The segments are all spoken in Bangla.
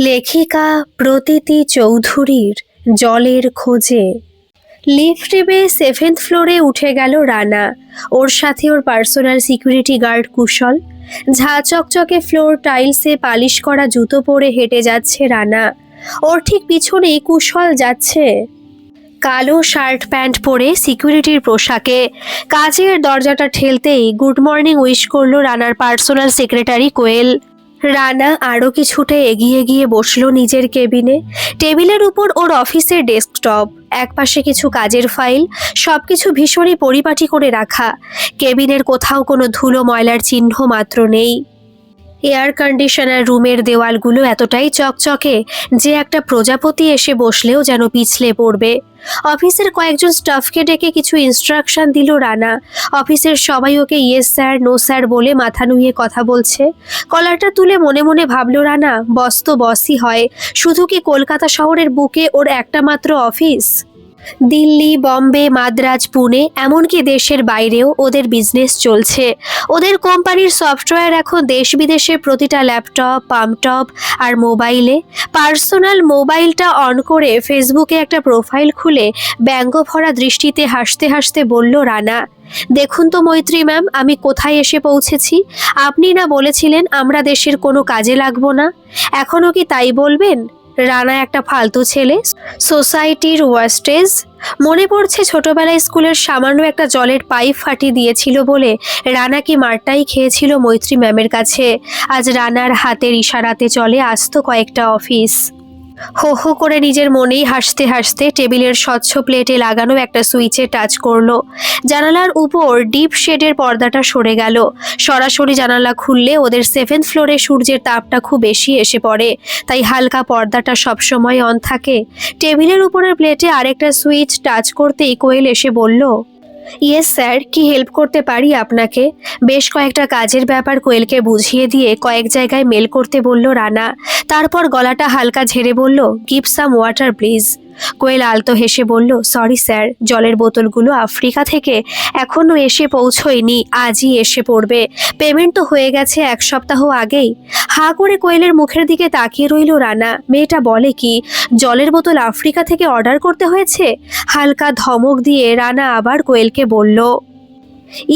লেখিকা প্রতীতি চৌধুরীর জলের খোঁজে। লিফট টিপে সেভেন্থ ফ্লোরে উঠে গেল রানা। ওর সাথে ওর পার্সোনাল সিকিউরিটি গার্ড কুশল। ঝা চকচকে ফ্লোর টাইলসে পালিশ করা জুতো পরে হেঁটে যাচ্ছে রানা। ওর ঠিক পিছনেই কুশল যাচ্ছে। কালো শার্ট প্যান্ট পরে সিকিউরিটির পোশাকে। কাজের দরজাটা ঠেলতেই গুড মর্নিং উইশ করল রানার পার্সোনাল সেক্রেটারি কোয়েল। রানা আরও কিছুটা এগিয়ে গিয়ে বসল নিজের কেবিনে। টেবিলের উপর ওর অফিসের ডেস্কটপ, একপাশে কিছু কাজের ফাইল সব কিছু ভীষণই পরিপাটি করে রাখা। কেবিনের কোথাও কোনো ধুলো, ময়লার চিহ্ন মাত্র নেই। এয়ার কন্ডিশনার রুমের দেওয়ালগুলো এতটাই চকচকে যে একটা প্রজাপতি এসে বসলেও যেন পিছলে পড়বে। অফিসের কয়েকজন স্টাফকে ডেকে কিছু ইনস্ট্রাকশন দিল রানা। অফিসের সবাই ওকে ইয়েস স্যার নো স্যার বলে মাথা নুয়ে কথা বলছে। কলারটা তুলে মনে মনে ভাবল, রানা, বস তো বসই হয়। শুধু কি কলকাতা শহরের বুকে ওর একটা মাত্র অফিস দিল্লি, বম্বে, মাদ্রাজ, পুনে, এমনকি দেশের বাইরেও ওদের বিজনেস চলছে। ওদের কোম্পানির সফটওয়্যার এখন দেশ বিদেশের প্রতিটা ল্যাপটপ পাম্পটপ আর মোবাইলে পার্সোনাল মোবাইলটা অন করে ফেসবুকে একটা প্রোফাইল খুলে ব্যঙ্গ ভরা দৃষ্টিতে হাসতে হাসতে বলল, রানা, দেখুন তো মৈত্রী ম্যাম, আমি কোথায় এসে পৌঁছেছি? আপনি না বলেছিলেন আমরা দেশের কোনো কাজে লাগবো না? এখনও কি তাই বলবেন? রানা একটা ফালতু ছেলে। সোসাইটির ওয়াস্টেজ। মনে পড়ছে ছোটবেলায় স্কুলের সামান্য একটা জলের পাইপ ফাটিয়ে দিয়েছিল বলে রানা কি মারটাই খেয়েছিল মৈত্রী ম্যামের কাছে। আজ রানার হাতের ইশারাতে চলে আসতো কয়েকটা অফিস। হো হো করে নিজের মনেই হাসতে হাসতে টেবিলের স্বচ্ছ প্লেটে লাগানো একটা সুইচে টাচ করল। জানালার উপর ডিপ শেডের পর্দাটা সরে গেল। সরাসরি জানালা খুললে ওদের সেভেন্থ ফ্লোরে সূর্যের তাপটা খুব বেশি এসে পড়ে, তাই হালকা পর্দাটা সবসময় অন থাকে। টেবিলের উপরের প্লেটে আরেকটা সুইচ টাচ করতেই কোয়েল এসে বলল ইয়েস স্যার কি হেল্প করতে পারি আপনাকে? বেশ কয়েকটা কাজের ব্যাপার কোয়েলকে বুঝিয়ে দিয়ে কয়েক জায়গায় মেল করতে বলল রানা। তারপর গলাটা হালকা ঝেড়ে বলল give some water please Koel আলতো হেসে বলল, সরি স্যার, জলের বোতলগুলো আফ্রিকা থেকে এখনও এসে পৌঁছয়নি, আজই এসে পড়বে। পেমেন্ট তো হয়ে গেছে এক সপ্তাহ আগেই। হা করে কোয়েলের মুখের দিকে তাকিয়ে রইল রানা। মেয়েটা বলে কি, জলের বোতল আফ্রিকা থেকে অর্ডার করতে হয়েছে? হালকা ধমক দিয়ে রানা আবার কোয়েলকে বলল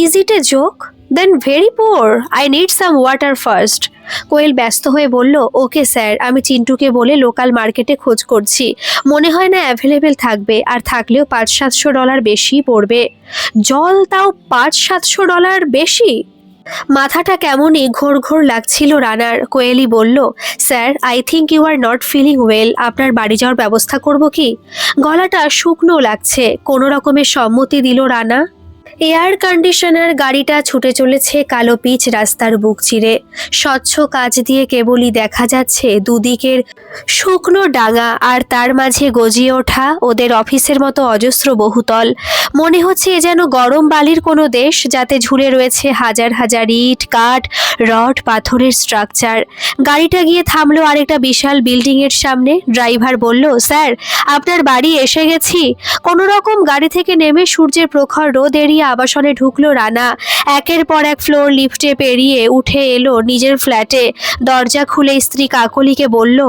is it a joke then very poor I need some water first Koel ব্যস্ত হয়ে বলল, ওকে স্যার, আমি চিন্টুকে বলে লোকাল মার্কেটে খোঁজ করছি। মনে হয় না অ্যাভেলেবেল থাকবে, আর থাকলেও পাঁচ সাতশো ডলার বেশি পড়বে। জল তাও পাঁচ সাতশো ডলার বেশি? মাথাটা কেমনই ঘোর ঘোর লাগছিল রানার। কোয়েলি বলল, sir I think you are not feeling well আপনার বাড়ি যাওয়ার ব্যবস্থা করব কি? গলাটা শুকনো লাগছে। কোনো রকমের সম্মতি দিল রানা। এয়ার কন্ডিশনার গাড়িটা ছুটে চলেছে কালো পিচ রাস্তার বুক চিরে। স্বচ্ছ কাজ দিয়ে কেবলই দেখা যাচ্ছে দুদিকের শুকনো ডাঙা আর তার মাঝে গজিয়ে ওঠা ওদের অফিসের মতো অজস্র বহুতল। মনে হচ্ছে এ যেন গরম বালির কোনো দেশ যাতে ঝুলে রয়েছে হাজার হাজার ইট, কাঠ, রড, পাথরের স্ট্রাকচার গাড়িটা গিয়ে থামলো আরেকটা বিশাল বিল্ডিংয়ের সামনে। ড্রাইভার বলল, স্যার, আপনার বাড়ি এসে গেছি? কোনো রকম গাড়ি থেকে নেমে সূর্যের প্রখর রোদ এড়িয়ে আবাসনে ঢুকলো রানা। একের পর এক ফ্লোর লিফটে পেরিয়ে উঠে এলো নিজের ফ্ল্যাটে দরজা খুলে স্ত্রী কাকলিকে বলল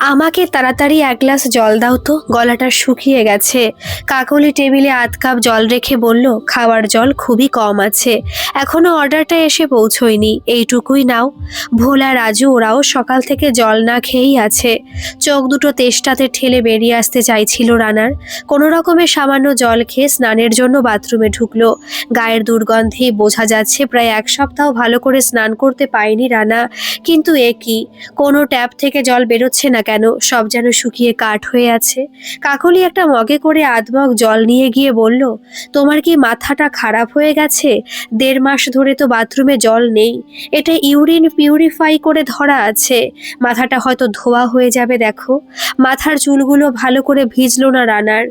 আমাকে তাড়াতাড়ি এক গ্লাস জল দাও তো, গলাটা শুকিয়ে গেছে। কাকলি টেবিলে আধ কাপ জল রেখে বলল, খাওয়ার জল খুবই কম আছে। এখনও অর্ডারটা এসে পৌঁছয়নি, এইটুকুই নাও। ভোলা রাজু, ওরাও সকাল থেকে জল না খেয়েই আছে। চোখ দুটো তেষ্টাতে ঠেলে বেরিয়ে আসতে চাইছিল রানার। কোনো রকমে সামান্য জল খেয়ে স্নানের জন্য বাথরুমে ঢুকলো। গায়ের দুর্গন্ধে বোঝা যাচ্ছে প্রায় এক সপ্তাহ ভালো করে স্নান করতে পায়নি রানা। কিন্তু এ কি? কোনো ট্যাপ থেকে জল বেরোচ্ছে না কেন? সব যেন শুকিয়ে কাঠ হয়ে আছে। কাকলি একটা মগে করে আধমগ জল নিয়ে গিয়ে বলল, তোমার কি মাথাটা খারাপ হয়ে গেছে? দেড় মাস ধরে তো বাথরুমে জল নেই। এটা ইউরিন পিউরিফাই করে ধরা আছে। মাথাটা হয়তো ধোয়া হয়ে যাবে, দেখো। মাথার চুলগুলো ভালো করে ভিজলো না রানার।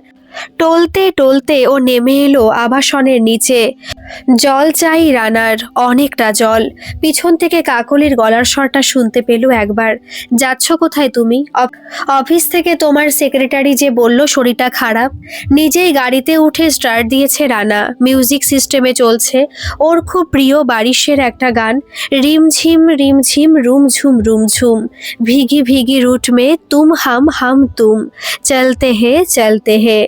টলতে টলতে ও নেমে এলো আবাসনের নিচে। জল চাই রানার, অনেকটা জল। পিছন থেকে কাকলির গলার স্বরটা শুনতে পেল একবার। যাচ্ছ কোথায় তুমি? অফ- অফিস থেকে তোমার সেক্রেটারি যে বলল শরীরটা খারাপ, নিজেই গাড়িতে উঠে স্টার্ট দিয়েছে রানা। মিউজিক সিস্টেমে চলছে। ওর খুব প্রিয় বারিশের একটা গান রিমঝিম রিমঝিম রুমঝুম রুমঝুম ভিগি ভিগি রুট মে তুম হাম হাম তুম। চলতে হে চলতে হে।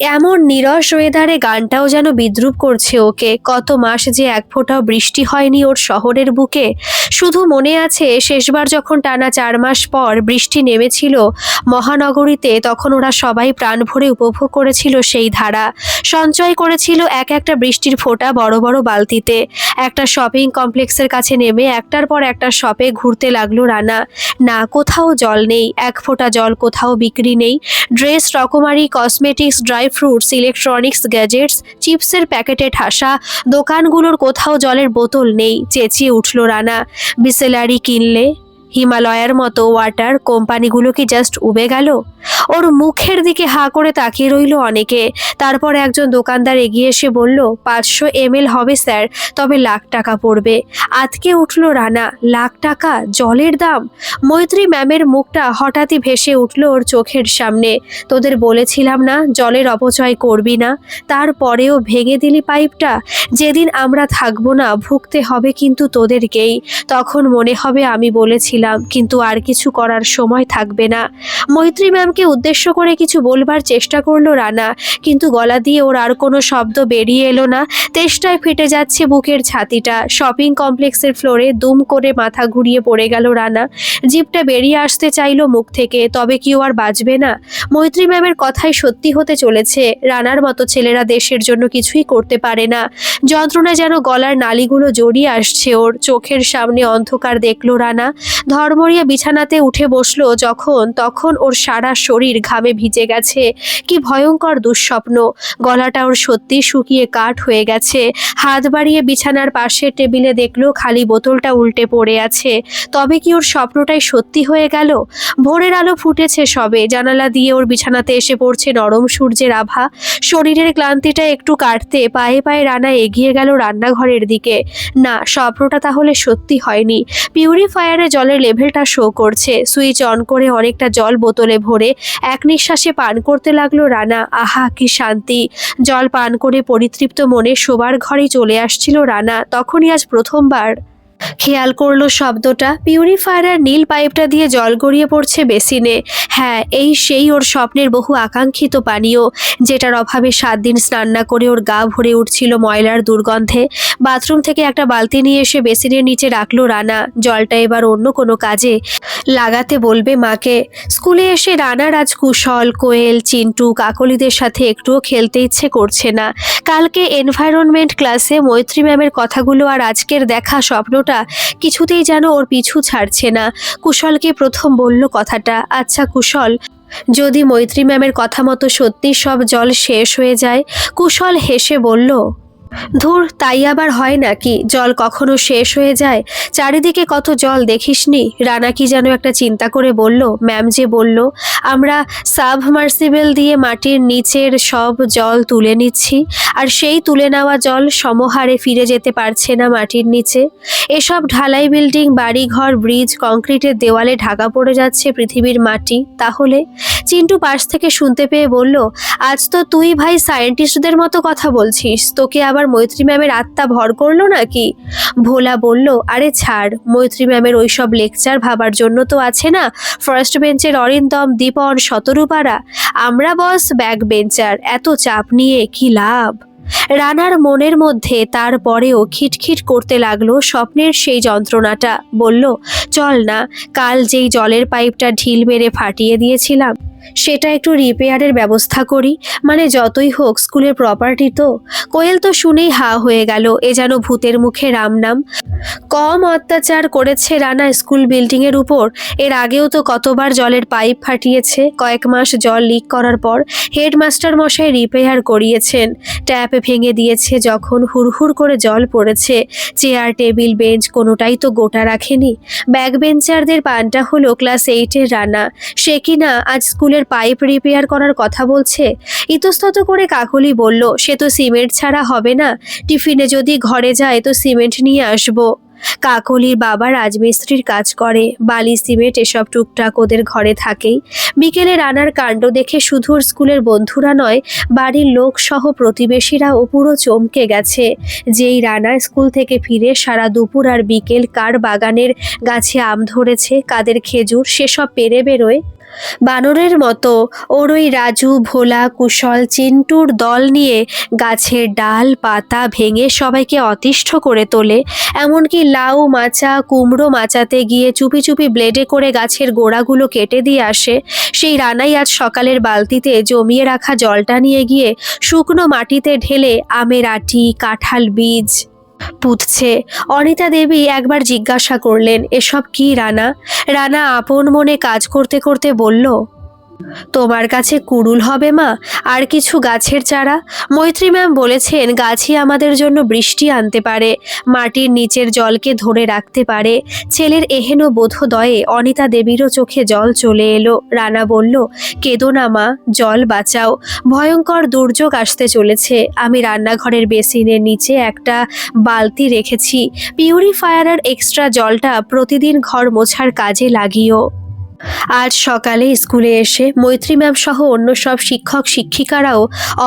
এমন নিরস ওয়েদারে গানটাও যেন বিদ্রুপ করছে ওকে। কত মাস যে এক ফোঁটাও বৃষ্টি হয়নি ওর শহরের বুকে। শুধু মনে আছে, শেষবার যখন টানা চার মাস পর বৃষ্টি নেমেছিল মহানগরীতে, তখন ওরা সবাই প্রাণ ভরে উপভোগ করেছিল সেই ধারা। সঞ্চয় করেছিল এক একটা বৃষ্টির ফোঁটা বড় বড় বালতিতে। একটা শপিং কমপ্লেক্সের কাছে নেমে একটার পর একটা শপে ঘুরতে লাগল রানা। না, কোথাও জল নেই। এক ফোঁটা জল কোথাও বিক্রি নেই। ড্রেস, রকমারি cosmetics dry fruits electronics gadgets চিপসের প্যাকেটে ঠাসা, দোকানগুলোর কোথাও জলের বোতল নেই, চেঁচিয়ে উঠল রানা। বিসেলারি কিনলে? হিমালয়ের মতো ওয়াটার কোম্পানিগুলো কি জাস্ট উবে গেল? ওর মুখের দিকে হা করে তাকিয়ে রইল অনেকে। তারপর একজন দোকানদার এগিয়ে এসে বলল, পাঁচশো এম হবে স্যার, তবে লাখ টাকা পড়বে। আতকে উঠল রানা, লাখ টাকা? জলের দাম? মৈত্রী ম্যামের মুখটা হঠাৎই ভেসে উঠল ওর চোখের সামনে। তোদের বলেছিলাম না, জলের অপচয় করবি না। তারপরেও ভেঙে দিলি পাইপটা? যেদিন আমরা থাকব না, ভুগতে হবে কিন্তু তোদেরকেই। তখন মনে হবে আমি বলেছিলাম, কিন্তু আর কিছু করার সময় থাকবে না। মৈত্রী ম্যামকে উদ্দেশ্য করে কিছু বলবার চেষ্টা করল রানা। কিন্তু গলা দিয়ে ওর আর কোনো শব্দ বেরিয়ে এলো না। তেষ্টায় ফেটে যাচ্ছে বুকের ছাতিটা। শপিং কমপ্লেক্সের ফ্লোরে দুম করে মাথা ঘুরিয়ে পড়ে গেল রানা। জিপটা বেরিয়ে আসতে চাইলো মুখ থেকে, তবে কেউ আর বাঁচবে না? মৈত্রী ম্যামের কথাই সত্যি হতে চলেছে। রানার মতো ছেলেরা দেশের জন্য কিছুই করতে পারে না। যন্ত্রণা যেন গলার নালিগুলো জড়িয়ে আসছে ওর। চোখের সামনে অন্ধকার দেখল রানা। ধর্মরিয়া বিছানাতে উঠে বসল যখন, তখন ওর সারা শরীর ঘামে ভিজে গেছে। কি ভয়ঙ্কর দুঃস্বপ্ন। গলাটা ওর সত্যি শুকিয়ে কাঠ হয়ে গেছে। হাত বাড়িয়ে বিছানার পাশে টেবিলে দেখল খালি বোতলটা উল্টে পড়ে আছে। তবে কি ওর স্বপ্নটাই সত্যি হয়ে গেল? ভোরের আলো ফুটেছে সবে। জানালা দিয়ে ওর বিছানাতে এসে পড়ছে নরম সূর্যের আভা। শরীরের ক্লান্তিটা একটু কাটতে পায়ে পায়ে রানা এগিয়ে গেল রান্নাঘরের দিকে। না, স্বপ্নটা তাহলে সত্যি হয়নি। পিউরিফায়ারে জলের লেভেলটা শো করছে। সুইচ অন করে অনেকটা জল বোতলে ভরে এক নিঃশ্বাসে পান করতে লাগল রানা। আহা, কি শান্তি। জল পান করে পরিতৃপ্ত মনে শোবার ঘরে চলে আসছিল রানা। তখনই আজ প্রথমবার। খেয়াল করল শব্দটা। পিউরিফায়ারের নীল পাইপটা দিয়ে জল গড়িয়ে পড়ছে বেসিনে। হ্যাঁ এই সেই ওর স্বপ্নের বহু আকাঙ্ক্ষিত পানীয়, যেটার অভাবে সাত দিন স্নান না করে ওর গা ভরে উঠছিল ময়লার দুর্গন্ধে। বাথরুম থেকে একটা বালতি নিয়ে এসে বেসিনের নিচে রাখল রানা। জলটা এবার অন্য কোনো কাজে লাগাতে বলবে মাকে। স্কুলে এসে রানার আজ কুশল, কোয়েল, চিন্টু, কাকলিদের সাথে একটুও খেলতে ইচ্ছে করছে না। কালকে এনভায়রনমেন্ট ক্লাসে মৈত্রী ম্যামের কথাগুলো আর আজকের দেখা স্বপ্নটা কিছুতেই যেন ওর পিছু ছাড়ছে না। কুশলকে প্রথম বলল কথাটা আচ্ছা কুশল, যদি মৈত্রী ম্যামের কথা মতো সত্যি সব জল শেষ হয়ে যায়, কুশল হেসে বলল ধুর, তাই আবার হয় নাকি? জল কখনো শেষ হয়ে যায়? চারিদিকে কত জল দেখিসনি? রানা কি যেন একটা চিন্তা করে বলল। ম্যাম যে বলল, আমরা সাবমার্সিবল দিয়ে মাটির নিচের সব জল তুলে নিচ্ছি, আর সেই তুলে নেওয়া জল সমহারে ফিরে যেতে পারছে না মাটির নিচে। এসব ঢালাই বিল্ডিং, বাড়িঘর, ব্রিজ, কংক্রিটের দেওয়ালে ঢাকা পড়ে যাচ্ছে পৃথিবীর মাটি। তাহলে চিন্টু পাশ থেকে শুনতে পেয়ে বলল, আজ তো তুই ভাই সায়েন্টিস্টদের মতো কথা বলছিস, তোকে আবার মৈত্রী ম্যামের আত্মা ভর করল নাকি? ভোলা বলল, আরে ছাড়, মৈত্রী ম্যামের ওইসব লেকচার ভাবার জন্য তো আছে না। ফার্স্ট বেঞ্চের অরিন্দম, দীপন, শতরূপারা। আমরা বস ব্যাক বেঞ্চার এত চাপ নিয়ে কি লাভ? রানার মনের মধ্যে তারপরেও খিটখিট করতে লাগল স্বপ্নের সেই যন্ত্রণাটা। বলল, চল না, কাল যেই জলের পাইপটা ঢিল মেরে ফাটিয়ে দিয়েছিলাম সেটা একটু রিপেয়ারের ব্যবস্থা করি। মানে যতই হোক, স্কুলের প্রপার্টি তো। কোয়েল তো শুনেই হা হয়ে গেল, এ যেন ভূতের মুখে রাম নাম। কম অত্যাচার করেছে রানা স্কুল বিল্ডিংয়ের উপর। এর আগেও তো কতবার জলের পাইপ ফাটিয়েছে। কয়েক মাস জল লিক করার পর হেডমাস্টার মশাই রিপেয়ার করিয়েছেন। ট্যাপ ভেঙে দিয়েছে যখন হুড়হুড় করে জল পড়েছে। চেয়ার, টেবিল, বেঞ্চ কোনোটাই তো গোটা রাখেনি। ব্যাক বেঞ্চারদের পানটা হলো ক্লাস এইটের রানা। সে কিনা আজ স্কুলে স্কুলের পাইপ রিপেয়ার করার কথা বলছে। ইতস্তত করে কাকলি বলল, সে তো সিমেন্ট ছাড়া হবে না। টিফিনে যদি ঘরে যায় তো সিমেন্ট নিয়ে আসব। কাকলির বাবা রাজমিস্ত্রির কাজ করে। বালি, সিমেন্ট এসব টুকটাক ওদের ঘরে থাকেই। বিকেলে রানার কাণ্ড দেখে শুধু স্কুলের বন্ধুরা নয়, বাড়ির লোক সহ প্রতিবেশীরাও পুরো চমকে গেছে। যেই রানা স্কুল থেকে ফিরে সারা দুপুর আর বিকেল কার বাগানের গাছে আম ধরেছে, কাদের খেজুর, সেসব পেরে বেরোয়। বানরের মতো। ওর ওই রাজু, ভোলা, কুশল, চিন্টুর দল নিয়ে গাছের ডাল, পাতা ভেঙে সবাইকে অতিষ্ঠ করে তোলে। এমনকি লাউ মাচা, কুমড়ো মাচাতে গিয়ে চুপি চুপি ব্লেডে করে গাছের গোড়াগুলো কেটে দিয়ে আসে। সেই রানাই আজ সকালের বালতিতে জমিয়ে রাখা জলটা নিয়ে গিয়ে শুকনো মাটিতে ঢেলে আমের আটি, কাঁঠাল বীজ পুঁতছে। অনিতা দেবী একবার জিজ্ঞাসা করলেন, এসব কি, রানা? রানা আপন মনে কাজ করতে করতে বলল তোমার কাছে কুড়ুল হবে মা, আর কিছু গাছের চারা? মৈত্রী ম্যাম বলেছেন, গাছই আমাদের জন্য বৃষ্টি আনতে পারে, মাটির নিচের জলকে ধরে রাখতে পারে। ছেলের এহেন বোধোদয়ে অনিতা দেবীরও চোখে জল চলে এলো। রানা বলল, কেঁদো না মা, জল বাঁচাও। ভয়ঙ্কর দুর্যোগ আসতে চলেছে। আমি রান্নাঘরের বেসিনের নিচে একটা বালতি রেখেছি। পিউরিফায়ার এক্সট্রা জলটা প্রতিদিন ঘর মোছার কাজে লাগিও। আজ সকালে স্কুলে এসে মৈত্রী ম্যাম সহ অন্য সব শিক্ষক শিক্ষিকারাও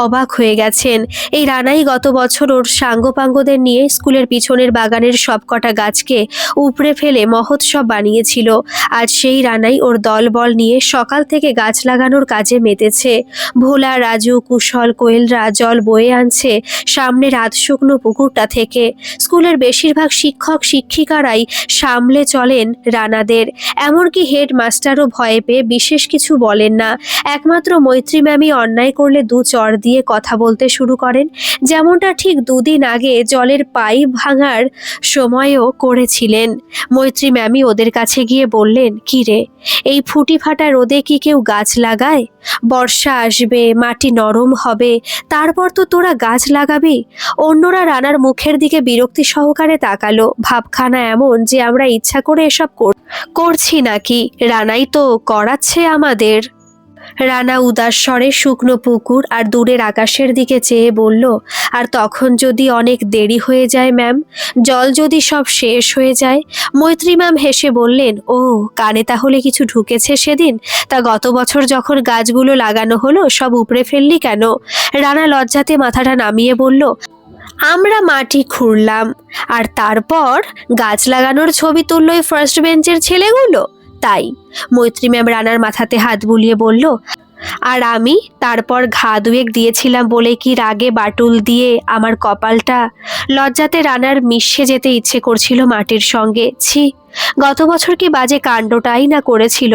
অবাক হয়ে গেছেন। এই রানাই গত বছর ওর সাঙ্গপাঙ্গদের নিয়ে স্কুলের পিছনের বাগানের সবকটা গাছকে উপড়ে ফেলে মহোৎসব বানিয়েছিল। আজ সেই রানাই ওর দলবল নিয়ে সকাল থেকে গাছ লাগানোর কাজে মেতেছে। ভোলা, রাজু, কুশল, কোয়েলরা জল বয়ে আনছে সামনে রাত শুকনো পুকুরটা থেকে। স্কুলের বেশিরভাগ শিক্ষক শিক্ষিকারাই সামলে চলেন রানাদের। এমনকি হেড মাস্টারও ভয়ে পেয়ে বিশেষ কিছু বলেন না। একমাত্র মৈত্রী ম্যামই অন্যায় করলে দু চর দিয়ে কথা বলতে শুরু করেন। যেমনটা ঠিক দুদিন আগে জলের পাইপ ভাঙার সময়ও করেছিলেন। মৈত্রী ম্যামই ওদের কাছে গিয়ে বললেন, কি রে, এই ফুটি ফাটা রোদে কি কেউ গাছ লাগায়? বর্ষা আসবে, মাটি নরম হবে, তারপর তো তোরা গাছ লাগাবি? অন্যরা রানার মুখের দিকে বিরক্তি সহকারে তাকালো। ভাবখানা এমন যে আমরা ইচ্ছা করে এসব কর- করছি নাকি? রানাই তো করাচ্ছে আমাদের। রানা উদাস স্বরে শুকনো পুকুর আর দূরের আকাশের দিকে চেয়ে বলল, আর তখন যদি অনেক দেরি হয়ে যায় ম্যাম, জল যদি সব শেষ হয়ে যায়? মৈত্রী ম্যাম হেসে বললেন, ও, কানে তাহলে কিছু ঢুকেছে সেদিন? তা গত বছর যখন গাছগুলো লাগানো হলো, সব উপড়ে ফেললি কেন? রানা লজ্জাতে মাথাটা নামিয়ে বলল, আমরা মাটি খুঁড়লাম, আর তারপর গাছ লাগানোর ছবি তুললো ফার্স্ট বেঞ্চের ছেলেগুলো? তাই মৈত্রী ম্যাম রানার মাথাতে হাত বুলিয়ে বলল, আর আমি তারপর ঘা দুয়েক দিয়েছিলাম বলে কি রাগে বাটুল দিয়ে আমার কপালটা? লজ্জাতে রানার মিশে যেতে ইচ্ছে করছিল মাটির সঙ্গে। ছি গত বছর কি বাজে কাণ্ডটাই না করেছিল?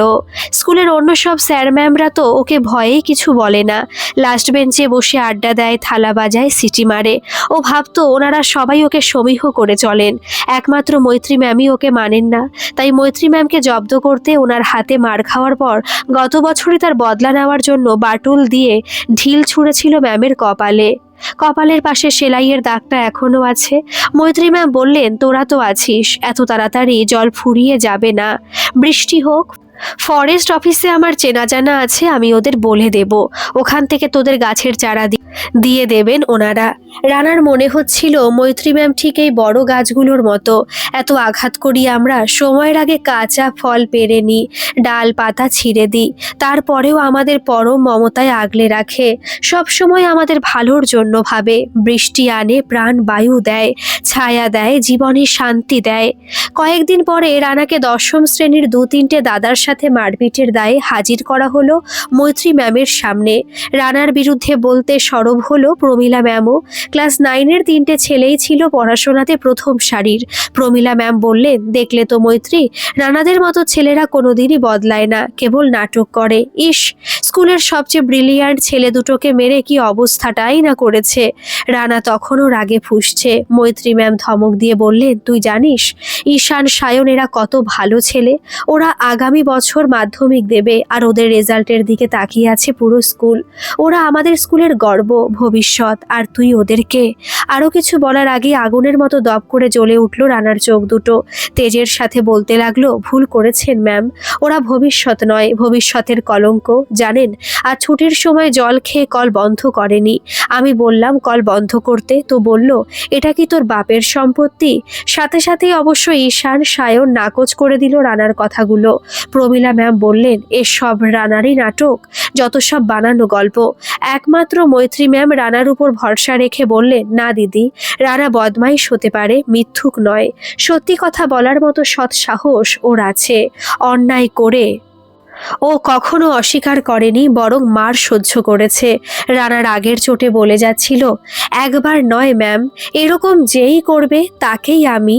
স্কুলের অন্য সব স্যার ম্যামরা তো ওকে ভয়েই কিছু বলে না। লাস্ট বেঞ্চে বসে আড্ডা দেয়, থালা বাজায়, সিটি মারে। ও ভাবতো ওনারা সবাই ওকে সমীহ করে চলেন। একমাত্র মৈত্রী ম্যামই ওকে মানেন না। তাই মৈত্রী ম্যামকে জব্দ করতে ওনার হাতে মার খাওয়ার পর গত বছরই তার বদলা নেওয়ার জন্য বাটুল দিয়ে ঢিল ছুঁড়েছিল ম্যামের কপালে। কপালের পাশে সেলাইয়ের দাগটা এখনও আছে। মৈত্রী ম্যাম বললেন, তোরা তো আছিস, এত তাড়াতাড়ি জল ফুরিয়ে যাবে না। বৃষ্টি হোক ফরেস্ট অফিসে আমার চেনা জানা আছে, আমি ওদের বলে দেব। ওখান থেকে তোদের গাছের চারা দিয়ে দেবেন ওনারা। রানার মনে হচ্ছিল, মৈত্রী ম্যাম ঠিক এই বড় গাছগুলোর মতো। এত আঘাত করি আমরা, সময়ের আগে কাঁচা ফল পেরে নিই ডাল পাতা ছিঁড়ে দিই তারপরেও আমাদের পরম মমতায় আগলে রাখে। সব সময় আমাদের ভালোর জন্য ভাবে, বৃষ্টি আনে, প্রাণ বায়ু দেয়, ছায়া দেয়, জীবনে শান্তি দেয়। কয়েকদিন পরে রানাকে দশম শ্রেণির দু তিনটে দাদার সাথে মারপিটের দায়ে হাজির করা হলো মৈত্রী ম্যামের সামনে। রানার বিরুদ্ধে বলতে সরব হলো প্রমীলা ম্যামও। ক্লাস নাইনের তিনটে ছেলেই ছিল পড়াশোনাতে প্রথম সারির। প্রমীলা ম্যাম বললেন, দেখলে তো মৈত্রী, রানাদের মতো ছেলেরা কোনোদিনই বদলায় না, কেবল নাটক করে। ইস, স্কুলের সবচেয়ে ব্রিলিয়ান্ট ছেলে দুটোকে মেরে কি অবস্থাটাই না করেছে। রানা তখনও রাগে ফুসছে। মৈত্রী ম্যাম ধমক দিয়ে বললেন, তুই জানিস, ঈশান সায়ন এরা কত ভালো ছেলে। ওরা আগামী বছর মাধ্যমিক দেবে আর ওদের রেজাল্টের দিকে তাকিয়ে আছে পুরো স্কুল। ওরা আমাদের স্কুলের গর্ব, ভবিষ্যৎ আর তুই ওদেরকে আরও কিছু বলার আগে আগুনের মতো দপ করে জ্বলে উঠল রানার চোখ দুটো। তেজের সাথে বলতে লাগল, ভুল করেছেন, ম্যাম। ওরা ভবিষ্যৎ নয়, ভবিষ্যতের কলঙ্ক, জানেন? আর ছুটির সময় জল খেয়ে কল বন্ধ করেনি। আমি বললাম, কল বন্ধ করতে? তো বলল, এটা কি তোর বাপের সম্পত্তি? সাথে সাথেই অবশ্য ঈশান সায়ন নাকচ করে দিল রানার কথাগুলো। প্রমীলা ম্যাম বললেন এসব রানারই নাটক, যত সব বানানো গল্প। একমাত্র মৈত্রী ম্যাম রানার উপর ভরসা রেখে বললেন, না দিদি, রানা বদমাইশ হতে পারে, মিথ্যুক নয়। সত্যি কথা বলার মতো সৎ সাহস ওর আছে, অন্যায় করে। ও কখনো অস্বীকার করেনি, বরং মার সহ্য করেছে। রানার আগের চোটে বলে যাচ্ছিল, একবার নয় ম্যাম, এরকম যেই করবে, তাকেই আমি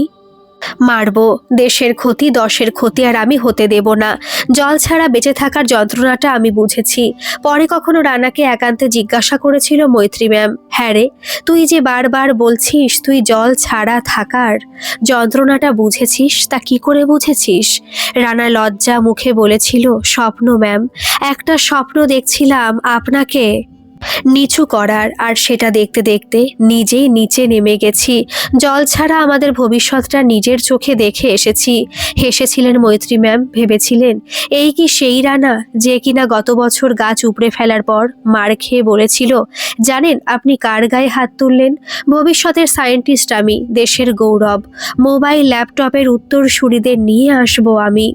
মারব, দেশের ক্ষতি, দশের ক্ষতি আর আমি হতে দেব না। জল ছাড়া বেঁচে থাকার যন্ত্রণাটা আমি বুঝেছি। পরে কখনো রানাকে একান্তে জিজ্ঞাসা করেছিল মৈত্রী ম্যাম হ্যাঁ রে, তুই যে বারবার বলছিস তুই জল ছাড়া থাকার যন্ত্রণাটা বুঝেছিস? তা কি করে বুঝেছিস? রানা লজ্জা মুখে বলেছিল, স্বপ্ন ম্যাম, একটা স্বপ্ন দেখছিলাম আপনাকে নিচু করার আর সেটা দেখতে দেখতে নিজেই নিচে নেমে গেছি। জল ছাড়া আমাদের ভবিষ্যৎটা নিজের চোখে দেখে এসেছি। হেসেছিলেন মৈত্রী ম্যাম, ভেবেছিলেন, এই কি সেই রানা যে কিনা গত বছর গাছ উপড়ে ফেলার পর মার খেয়ে বলেছিল, জানেন আপনি কার গায়ে হাত তুললেন? ভবিষ্যতের সায়েন্টিস্ট আমি, দেশের গৌরব। মোবাইল, ল্যাপটপের উত্তরসূরিদের নিয়ে আসব আমি।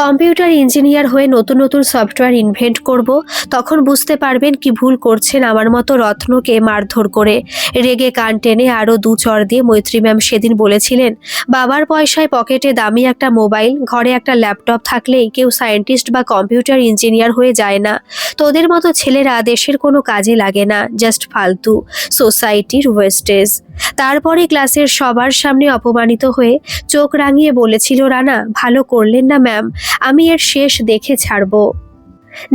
কম্পিউটার ইঞ্জিনিয়ার হয়ে নতুন নতুন সফটওয়্যার ইনভেন্ট করব, তখন বুঝতে পারবেন কি ভুল করছেন আমার মতো রত্নকে মারধর করে। রেগে কান টেনে আরও দু চর দিয়ে মৈত্রী ম্যাম সেদিন বলেছিলেন, বাবার পয়সায় পকেটে দামি একটা মোবাইল, ঘরে একটা ল্যাপটপ থাকলেই কেউ সায়েন্টিস্ট বা কম্পিউটার ইঞ্জিনিয়ার হয়ে যায় না। তোদের মতো ছেলেরা দেশের কোনো কাজে লাগে না, জাস্ট ফালতু। সোসাইটির ওয়েস্টেজ। তারপরে ক্লাসের সবার সামনে অপমানিত হয়ে চোখ রাঙিয়ে বলেছিল, রানা, ভালো করলেন না, ম্যাম। আমি এর শেষ দেখে ছাড়বো।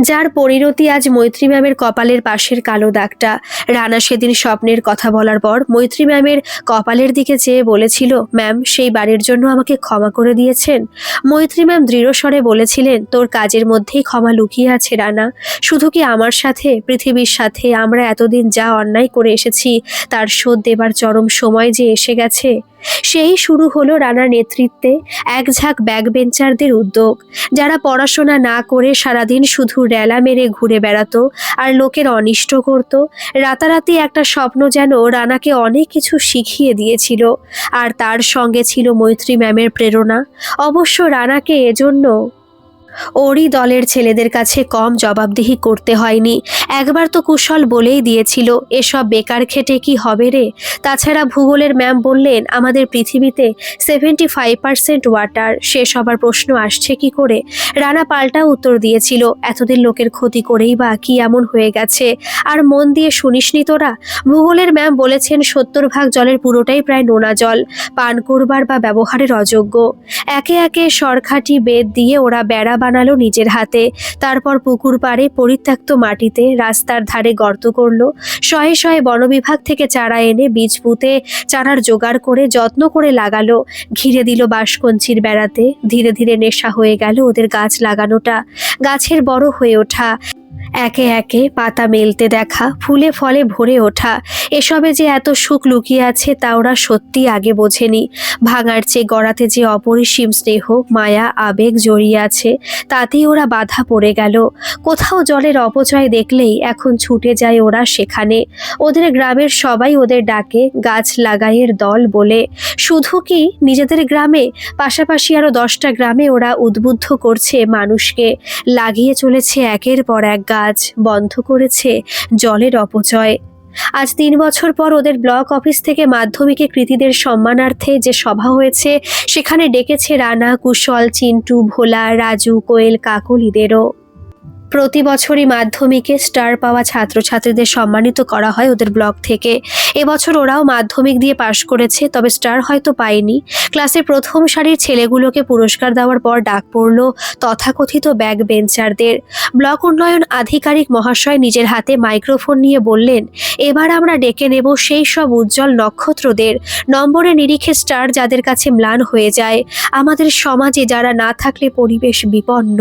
যার পরিণতি আজ মৈত্রী ম্যামের কপালের পাশের কালো দাগটা। রানা সেদিন স্বপ্নের কথা বলার পর মৈত্রী ম্যামের কপালের দিকে চেয়ে বলেছিল, ম্যাম, সেই বাড়ির জন্য আমাকে ক্ষমা করে দিয়েছেন। মৈত্রী ম্যাম দৃঢ়স্বরে বলেছিলেন, তোর কাজের মধ্যেই ক্ষমা লুকিয়ে আছে, রানা। শুধু কি আমার সাথে, পৃথিবীর সাথে আমরা এতদিন যা অন্যায় করে এসেছি, তার শোধ দেবার চরম সময় যে এসে গেছে? সেই শুরু হলো রানার নেতৃত্বে একঝাঁক ব্যাকবেঞ্চারদের উদ্যোগ। যারা পড়াশোনা না করে সারাদিন শুধু রেলা মেরে ঘুরে বেড়াতো আর লোকের অনিষ্ট করত, রাতারাতি একটা স্বপ্ন যেন রানাকে অনেক কিছু শিখিয়ে দিয়েছিল। আর তার সঙ্গে ছিল মৈত্রী ম্যামের প্রেরণা। অবশ্য রানাকে এজন্য ওরই দলের ছেলেদের কাছে কম জবাবদিহি করতে হয়নি। একবার তো কুশল বলেই দিয়েছিল, এসব বেকার খেটে কি হবে রে? তাছাড়া ভূগোলের ম্যাম বললেন, আমাদের পৃথিবীতে সেভেন্টি ফাইভ ওয়াটার শেষ হবার প্রশ্ন আসছে কি করে? রানা পাল্টা উত্তর দিয়েছিল, এতদিন লোকের ক্ষতি করেই বা কি এমন হয়ে গেছে? আর মন দিয়ে শুনিসনি তোরা? ভূগোলের ম্যাম বলেছেন, সত্তর ভাগ জলের পুরোটাই প্রায় নোনা জল, পান করবার বা ব্যবহারের অযোগ্য। একে একে সরখাটি বেদ দিয়ে ওরা বেড়া বানালো নিজের হাতে। তারপর পুকুর পাড়ে পরিত্যক্ত মাটিতে রাস্তার ধারে গর্ত করল। শয়ে শয়ে বনবিভাগ থেকে চারা এনে বীজ পুঁতে চারার জোগাড় করে যত্ন করে লাগালো। ঘিরে দিল বাঁশকঞ্চির বেড়াতে। ধীরে ধীরে নেশা হয়ে গেল ওদের গাছ লাগানোটা। গাছের বড় হয়ে ওঠা। একে একে পাতা মেলতে দেখা, ফুলে ফলে ভরে ওঠা। এসবে যে এত সুখ লুকিয়ে আছে তা ওরা সত্যি আগে বোঝেনি। ভাঙার চেয়ে গড়াতে যে অপরিসীম স্নেহ, মায়া, আবেগ জড়িয়ে আছে, তাতেই ওরা বাধা পড়ে গেল। কোথাও জলের অপচয় দেখলেই এখন ছুটে যায় ওরা সেখানে। ওদের গ্রামের সবাই ওদের ডাকে, গাছ লাগাইয়ের দল বলে। শুধু কি নিজেদের গ্রামে? পাশাপাশি আরও দশটা গ্রামে ওরা উদ্বুদ্ধ করছে মানুষকে। লাগিয়ে চলেছে একের পর এক গাছ বন্ধ করেছে জলের অপচয়। আজ তিন বছর পর ওদের ব্লক অফিস থেকে মাধ্যমিকে কৃতিদের সম্মানার্থে যে সভা হয়েছে, সেখানে ডেকেছে রানা, কুশল, চিন্টু, ভোলা, রাজু, কোয়েল কাকলিদেরও প্রতি বছরই মাধ্যমিকে স্টার পাওয়া ছাত্রছাত্রীদের সম্মানিত করা হয় ওদের ব্লক থেকে। এবছর ওরাও মাধ্যমিক দিয়ে পাশ করেছে, তবে স্টার হয়তো পায়নি। ক্লাসের প্রথম সারির ছেলেগুলোকে পুরস্কার দেওয়ার পর ডাক পড়ল তথাকথিত ব্যাক বেঞ্চারদের। ব্লক উন্নয়ন আধিকারিক মহাশয় নিজের হাতে মাইক্রোফোন নিয়ে বললেন, এবার আমরা ডেকে নেব সেই সব উজ্জ্বল নক্ষত্রদের। নম্বরে নিরিখে স্টার যাদের কাছে ম্লান হয়ে যায়। আমাদের সমাজে যারা না থাকলে পরিবেশ বিপন্ন।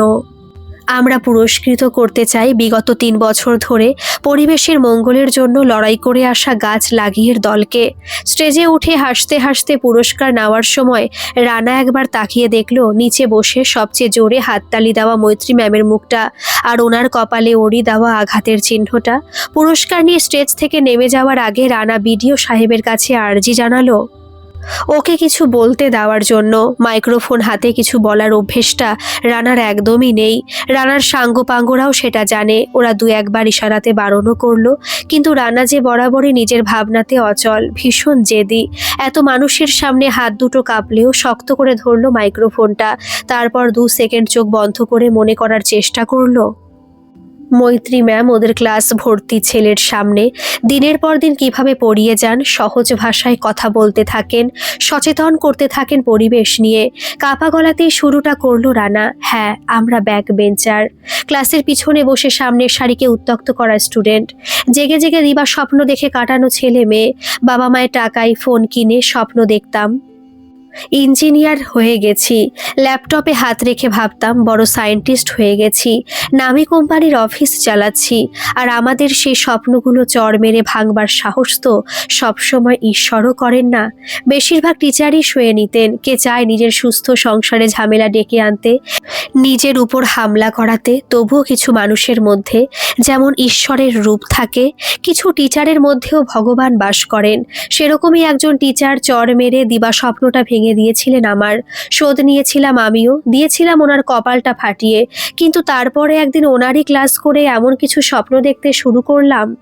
আমরা পুরস্কৃত করতে চাই বিগত তিন বছর ধরে পরিবেশের মঙ্গলের জন্য লড়াই করে আসা গাছ লাগিয়ের দলকে। স্টেজে উঠে হাসতে হাসতে পুরস্কার নেওয়ার সময় রানা একবার তাকিয়ে দেখল, নিচে বসে সবচেয়ে জোরে হাততালি দেওয়া মৈত্রী ম্যামের মুখটা আর ওনার কপালে ওড়ি দেওয়া আঘাতের চিহ্নটা। পুরস্কার নিয়ে স্টেজ থেকে নেমে যাওয়ার আগে রানা বিডিও সাহেবের কাছে আর্জি জানালো ওকে কিছু বলতে দেওয়ার জন্য মাইক্রোফোন হাতে কিছু বলার অভ্যেসটা রানার একদমই নেই। রানার সাঙ্গপাঙ্গরাও সেটা জানে। ওরা দু একবার ইশারাতে বারণও করল। কিন্তু রানা যে বরাবরই নিজের ভাবনাতে অচল, ভীষণ জেদি। এত মানুষের সামনে হাত দুটো কাঁপলেও শক্ত করে ধরলো মাইক্রোফোনটা। তারপর দু সেকেন্ড চোখ বন্ধ করে মনে করার চেষ্টা করল। মৈত্রী ম্যাম ওদের ক্লাস ভর্তি ছেলের সামনে দিনের পর দিন কীভাবে পড়িয়ে যান, সহজ ভাষায় কথা বলতে থাকেন, সচেতন করতে থাকেন পরিবেশ নিয়ে। কাপা গলাতেই শুরুটা করল রানা হ্যাঁ আমরা ব্যাক বেঞ্চার ক্লাসের পিছনে বসে সামনের সারিকে উত্তক্ত করা স্টুডেন্ট জেগে জেগে দিবা স্বপ্ন দেখে কাটানো ছেলে মেয়ে, বাবা মায়ের টাকায় ফোন কিনে স্বপ্ন দেখতাম। ইঞ্জিনিয়ার হয়ে গেছি। ল্যাপটপে হাত রেখে ভাবতাম, বড় সায়েন্টিস্ট হয়ে গেছি। নামি কোম্পানির অফিস চালাচ্ছি। আর আমাদের সেই স্বপ্নগুলো চর মেরে ভাঙবার সাহস তো সবসময় ঈশ্বরও করেন না। বেশিরভাগ টিচারই শুয়ে নিতেন, কে চায় নিজের সুস্থ সংসারে ঝামেলা ডেকে আনতে, নিজের উপর হামলা করাতে। তবুও কিছু মানুষের মধ্যে যেমন ঈশ্বরের রূপ থাকে, কিছু টিচারের মধ্যেও ভগবান বাস করেন। সেরকমই একজন টিচার চর মেরে দিবা স্বপ্নটা ভেঙে দিয়েছিলেন আমার। শোধ নিয়েছিলাম আমিও। দিয়েছিলাম ওনার কপালটা ফাটিয়ে। কিন্তু তারপরে একদিন ওনারই ক্লাস করে এমন কিছু স্বপ্ন দেখতে শুরু করলাম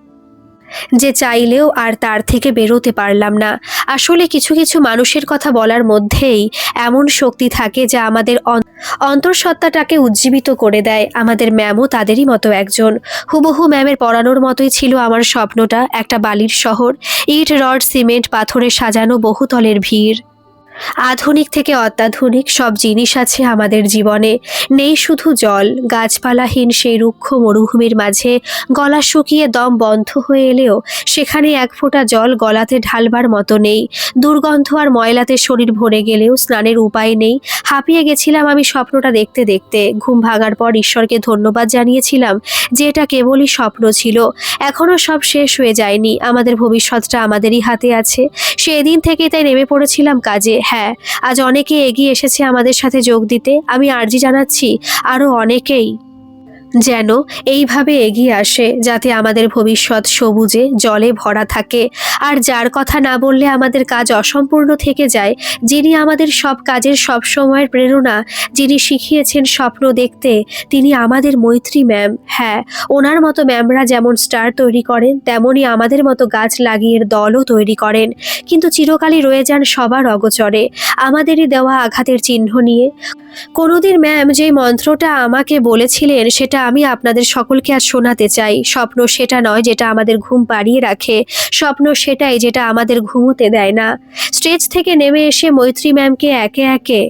যে চাইলেও আর তার থেকে বেরোতে পারলাম না। আসলে কিছু কিছু মানুষের কথা বলার মধ্যেই এমন শক্তি থাকে যা আমাদের অন- অন্তঃসত্ত্বাটাকে উজ্জীবিত করে দেয়। আমাদের ম্যামও তাদেরই মতো একজন। হুবহু ম্যামের পড়ানোর মতোই ছিল আমার স্বপ্নটা। একটা বালির শহর, ইট, রড, সিমেন্ট, পাথরে সাজানো বহুতলের ভিড়। আধুনিক থেকে অত্যাধুনিক সব জিনিস আছে আমাদের জীবনে। নেই শুধু জল, গাছপালাহীন সেই রুক্ষ মরুভূমির মাঝে গলা শুকিয়ে দম বন্ধ হয়ে এলেও সেখানে এক ফোঁটা জল গলাতে ঢালবার মতো নেই। দুর্গন্ধ আর ময়লাতে শরীর ভরে গেলেও স্নানের উপায় নেই। হাঁপিয়ে গেছিলাম আমি স্বপ্নটা দেখতে দেখতে। ঘুম ভাঙার পর ঈশ্বরকে ধন্যবাদ জানিয়েছিলাম যে এটা কেবলই স্বপ্ন ছিল। এখনও সব শেষ হয়ে যায়নি। আমাদের ভবিষ্যৎটা আমাদেরই হাতে আছে। সেদিন থেকে তাই নেমে পড়েছিলাম কাজে। হ্যাঁ আজ অনেকে এগিয়ে এসেছে আমাদের সাথে যোগ দিতে। আমি আর্জি জানাচ্ছি আরও অনেকেই। যেন এইভাবে এগিয়ে আসে, যাতে আমাদের ভবিষ্যৎ সবুজে, জলে ভরা থাকে। আর যার কথা না বললে আমাদের কাজ অসম্পূর্ণ থেকে যায়, যিনি আমাদের সব কাজের সব সময়ের প্রেরণা, যিনি শিখিয়েছেন স্বপ্ন দেখতে, তিনি আমাদের মৈত্রী ম্যাম। হ্যাঁ ওনার মতো ম্যামরা যেমন স্টার তৈরি করেন তেমনই আমাদের মতো গাছ লাগিয়ে দলও তৈরি করেন। কিন্তু চিরকালই রয়ে যান সবার অগচরে। আমাদেরই দেওয়া আঘাতের চিহ্ন নিয়ে। কোনোদিন ম্যাম যে মন্ত্রটা আমাকে বলেছিলেন, সেটা আমি আপনাদের সকলকে আজ শোনাতে চাই। স্বপ্ন সেটা নয় যেটা আমাদের ঘুম পাড়িয়ে রাখে। স্বপ্ন সেটাই যেটা আমাদের ঘুমোতে দেয় না। স্টেজ থেকে নেমে এসে মৈত্রী ম্যামকে একে একে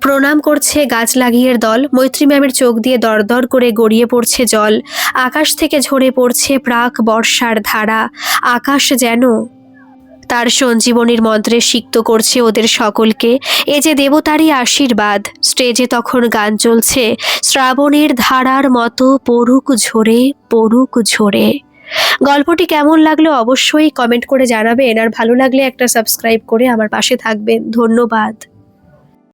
প্রণাম করছে গাছ লাগিয়ে দল। মৈত্রী ম্যামের চোখ দিয়ে দরদর করে গড়িয়ে পড়ছে জল। আকাশ থেকে ঝরে পড়ছে প্রাক বর্ষার ধারা। আকাশ যেন তার সঞ্জীবনীর মন্ত্রে সিক্ত করছে ওদের সকলকে। এ যে দেবতারই আশীর্বাদ। স্টেজে তখন গান চলছে। শ্রাবণের ধারার মতো পড়ুক ঝরে পড়ুক ঝরে। গল্পটি কেমন লাগল অবশ্যই কমেন্ট করে জানাবেন। আর ভালো লাগলে একটা সাবস্ক্রাইব করে আমার পাশে থাকবেন। ধন্যবাদ।